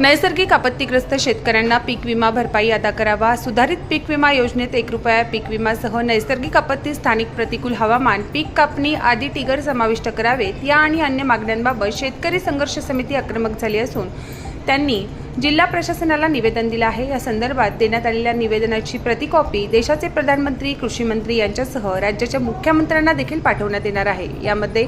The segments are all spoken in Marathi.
नैसर्गिक आपत्तीग्रस्त शेतकऱ्यांना पीक विमा भरपाई अदा करावा. सुधारित पीक विमा योजनेत एक रुपया पीक विमासह नैसर्गिक आपत्ती स्थानिक प्रतिकूल हवामान पीक कापणी आदी टिगर समाविष्ट करावेत. या आणि अन्य मागण्यांबाबत शेतकरी संघर्ष समिती आक्रमक झाली असून त्यांनी जिल्हा प्रशासनाला निवेदन दिलं आहे. या संदर्भात देण्यात आलेल्या निवेदनाची प्रतिकॉपी देशाचे प्रधानमंत्री कृषी मंत्री यांच्यासह राज्याच्या मुख्यमंत्र्यांना देखील पाठवण्यात येणार आहे. यामध्ये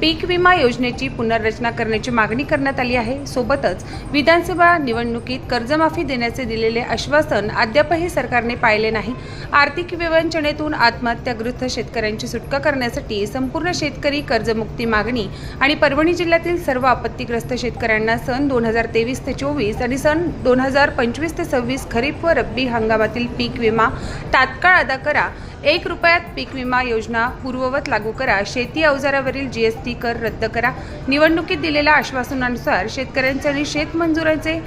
पीक विमा योजनेची पुनर्रचना करण्याची मागणी करण्यात आली आहे. सोबतच विधानसभा निवडणुकीत कर्जमाफी देण्याचे दिलेले आश्वासन अद्यापही सरकारने पाळले नाही. आर्थिक विवंचनेतून आत्महत्याग्रस्त शेतकऱ्यांची सुटका करण्यासाठी संपूर्ण शेतकरी कर्जमुक्ती मागणी आणि परभणी जिल्ह्यातील सर्व आपत्तीग्रस्त शेतकऱ्यांना सन दोन हजार तेवीस ते चोवीस आणि सन दोन हजार पंचवीस ते सव्वीस खरीप व रब्बी हंगामातील पीक विमा तात्काळ अदा करा. एक रुपयात पीक विमा योजना पूर्ववत लागू करा. शेती अवजारावरील जीएसटी कर रद्द करा. निवडणुकीत दिलेल्या आश्वासनानुसार शेतकऱ्यांचे आणि शेतमजुरांचे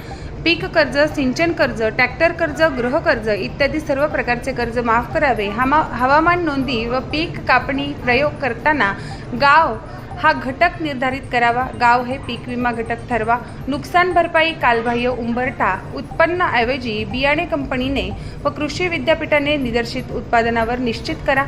पीक कर्ज सिंचन कर्ज ट्रॅक्टर कर्ज गृहकर्ज इत्यादी सर्व प्रकारचे कर्ज माफ करावे. हमा हवामान नोंदी व पीक कापणी प्रयोग करताना गाव हा घटक निर्धारित करावा. गाव हे पीक विमा घटक ठरवा. नुकसान भरपाई कालबाह्य उंबरठा. उत्पन्नाऐवजी बियाणे कंपनीने व कृषी विद्यापीठाने निदर्शित उत्पादनावर निश्चित करा.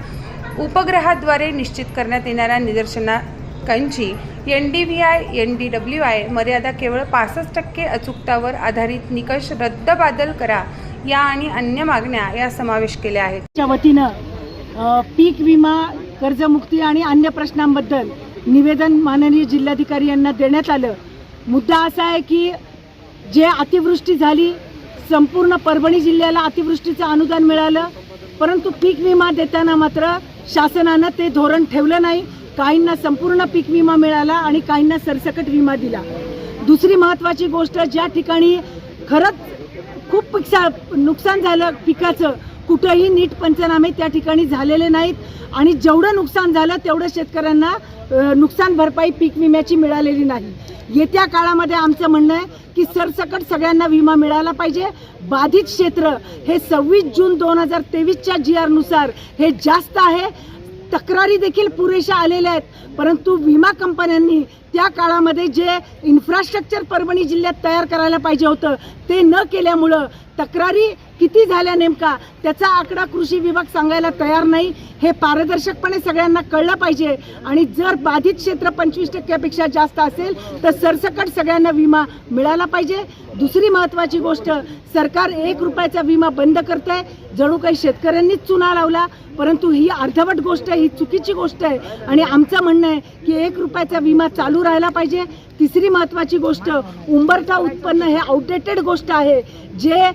उपग्रहाद्वारे निश्चित करण्यात येणाऱ्या निदर्शनाकांची N D V I N D W I मर्यादा केवळ पासष्ट टक्के अचूकतावर आधारित निकष रद्दबादल करा. या आणि अन्य मागण्या या समावेश केल्या आहेत. वतीनं पीक विमा कर्जमुक्ती आणि अन्य प्रश्नांबद्दल निवेदन माननीय जिल्हाधिकारी यांना देण्यात आलं. मुद्दा असा आहे की जे अतिवृष्टी झाली संपूर्ण परभणी जिल्ह्याला अतिवृष्टीचं अनुदान मिळालं परंतु पीक विमा देताना मात्र शासनानं ते धोरण ठेवलं नाही. काहींना संपूर्ण पीक विमा मिळाला आणि काहींना सरसकट विमा दिला. दुसरी महत्त्वाची गोष्ट ज्या ठिकाणी खरंच खूप पिकसा नुकसान झालं पिकाचं कुठंही नीट पंचनामे त्या ठिकाणी झालेले नाहीत. आणि जेवढं नुकसान झालं तेवढं शेतकऱ्यांना नुकसान भरपाई पीक विम्याची मिळालेली नाही. येत्या काळामध्ये आमचं म्हणणं आहे की सरसकट सगळ्यांना विमा मिळाला पाहिजे. बाधित क्षेत्र हे सव्वीस जून दोन हजार तेवीसच्या जी आरनुसार हे जास्त आहे. तक्रारी देखील पुरेशा आलेल्या आहेत. परंतु विमा कंपन्यांनी त्या काळामध्ये जे इन्फ्रास्ट्रक्चर परभणी जिल्ह्यात तयार करायला पाहिजे होतं ते न केल्यामुळं तक्रारी किती झाल्या नेमका त्याचा आकडा कृषी विभाग सांगायला तयार नाही. हे पारदर्शकपणे सगळ्यांना कळलं पाहिजे. आणि जर बाधित क्षेत्र पंचवीस टक्क्यापेक्षा जास्त असेल तर सरसकट सगळ्यांना विमा मिळाला पाहिजे. दुसरी महत्त्वाची गोष्ट सरकार एक रुपयाचा विमा बंद करत आहे जणू काही शेतकऱ्यांनीच चुना लावला परंतु ही अर्धवट गोष्ट आहे ही चुकीची गोष्ट आहे. आणि आमचं म्हणणं आहे की एक रुपयाचा विमा चालू राहायला पाहिजे. तिसरी महत्त्वाची गोष्ट उंबरठा उत्पन्न हे आउटडेटेड गोष्ट आहे. जे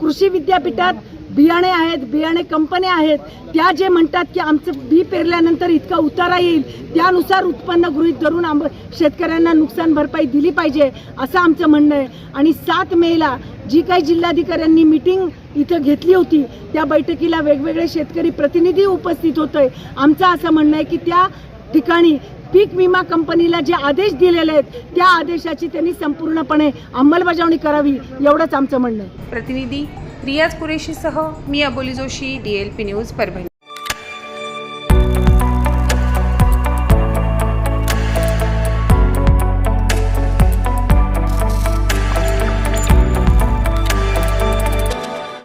कृषी विद्यापीठात बियाणे आहेत बियाणे कंपन्या आहेत त्या जे म्हणतात की आमचं बी पेरल्यानंतर इतका उतारा येईल त्यानुसार उत्पन्न गृहीत धरून आंब शेतकऱ्यांना नुकसान भरपाई दिली पाहिजे असं आमचं म्हणणं आहे. आणि सात मेला जी काही जिल्हाधिकाऱ्यांनी मिटिंग इथं घेतली होती त्या बैठकीला वेगवेगळे शेतकरी प्रतिनिधी उपस्थित होते आमचं असं म्हणणं आहे की त्या ठिकाणी पीक विमा कंपनीला जे आदेश दिलेले आहेत त्या आदेशाची त्यांनी संपूर्णपणे अंमलबजावणी करावी एवढंच आमचं म्हणणं आहे. प्रतिनिधी रियाज कुरेशीसह मी Aboli Joshi D L P news Parbhani.